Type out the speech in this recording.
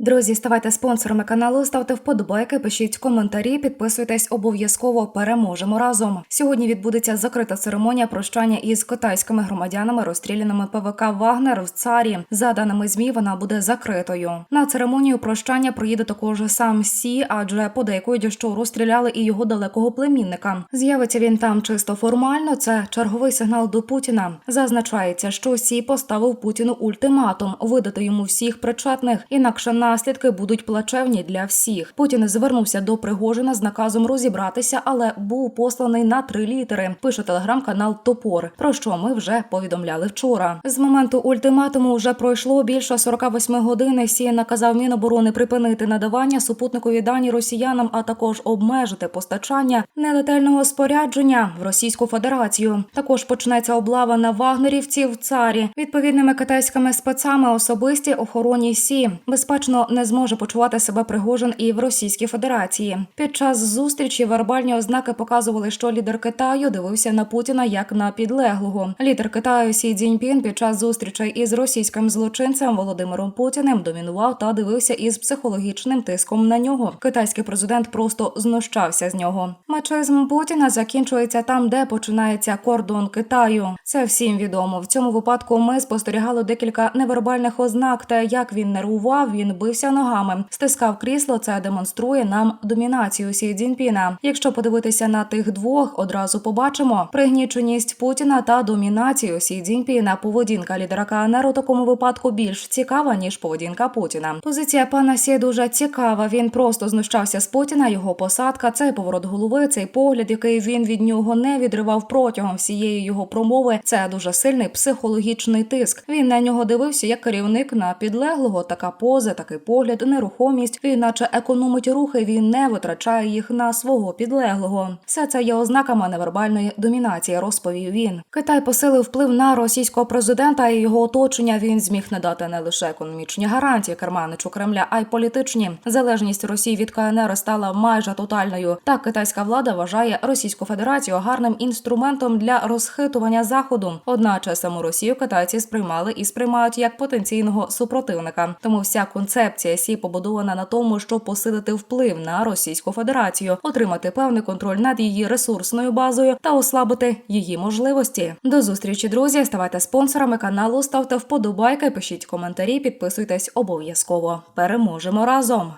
Друзі, ставайте спонсорами каналу, ставте вподобайки, пишіть коментарі, підписуйтесь обов'язково. Переможемо разом. Сьогодні відбудеться закрита церемонія прощання із китайськими громадянами, розстріляними ПВК Вагнер в царі. За даними змі, вона буде закритою. На церемонію прощання приїде також сам Сі, адже подейкують, що розстріляли і його далекого племінника. З'явиться він там чисто формально. Це черговий сигнал до Путіна. Зазначається, що Сі поставив Путіну ультиматум видати йому всіх причетних, інакше наслідки будуть плачевні для всіх. Путін звернувся до Пригожина з наказом розібратися, але був посланий на три літери. Пише телеграм-канал Топор, про що ми вже повідомляли вчора. З моменту ультиматуму вже пройшло більше 48 годин. Сі наказав Міноборони припинити надавання супутникові дані росіянам, а також обмежити постачання нелетального спорядження в Російську Федерацію. Також почнеться облава на вагнерівців в царі відповідними китайськими спецами особисті охороні сі. Безпечно не зможе почувати себе Пригожин і в Російській Федерації. Під час зустрічі вербальні ознаки показували, що лідер Китаю дивився на Путіна як на підлеглого. Лідер Китаю Сі Цзіньпін під час зустрічей із російським злочинцем Володимиром Путіним домінував та дивився із психологічним тиском на нього. Китайський президент просто знущався з нього. Мачизм Путіна закінчується там, де починається кордон Китаю. Це всім відомо. В цьому випадку ми спостерігали декілька невербальних ознак. Те, як він нервував, він бився ногами, стискав крісло. Це демонструє нам домінацію Сі Цзіньпіна. Якщо подивитися на тих двох, одразу побачимо пригніченість Путіна та домінацію Сі Цзіньпіна. Поведінка лідера КНР у такому випадку більш цікава ніж поведінка Путіна. Позиція пана Сі дуже цікава. Він просто знущався з Путіна. Його посадка, цей поворот голови, цей погляд, який він від нього не відривав протягом всієї його промови. Це дуже сильний психологічний тиск. Він на нього дивився як керівник на підлеглого. Така поза, такий погляд, нерухомість. Він, наче економить рухи, він не витрачає їх на свого підлеглого. Все це є ознаками невербальної домінації, розповів він. Китай посилив вплив на російського президента і його оточення. Він зміг надати не лише економічні гарантії керманичу Кремля, а й політичні. Залежність Росії від КНР стала майже тотальною. Так китайська влада вважає Російську Федерацію гарним інструментом для розхитування заходу. Одначе саму Росію китайці сприймали і сприймають як потенційного супротивника. Тому вся концепція сі побудована на тому, щоб посилити вплив на Російську Федерацію, отримати певний контроль над її ресурсною базою та ослабити її можливості. До зустрічі, друзі. Ставайте спонсорами каналу, ставте вподобайки, пишіть коментарі, підписуйтесь обов'язково. Переможемо разом.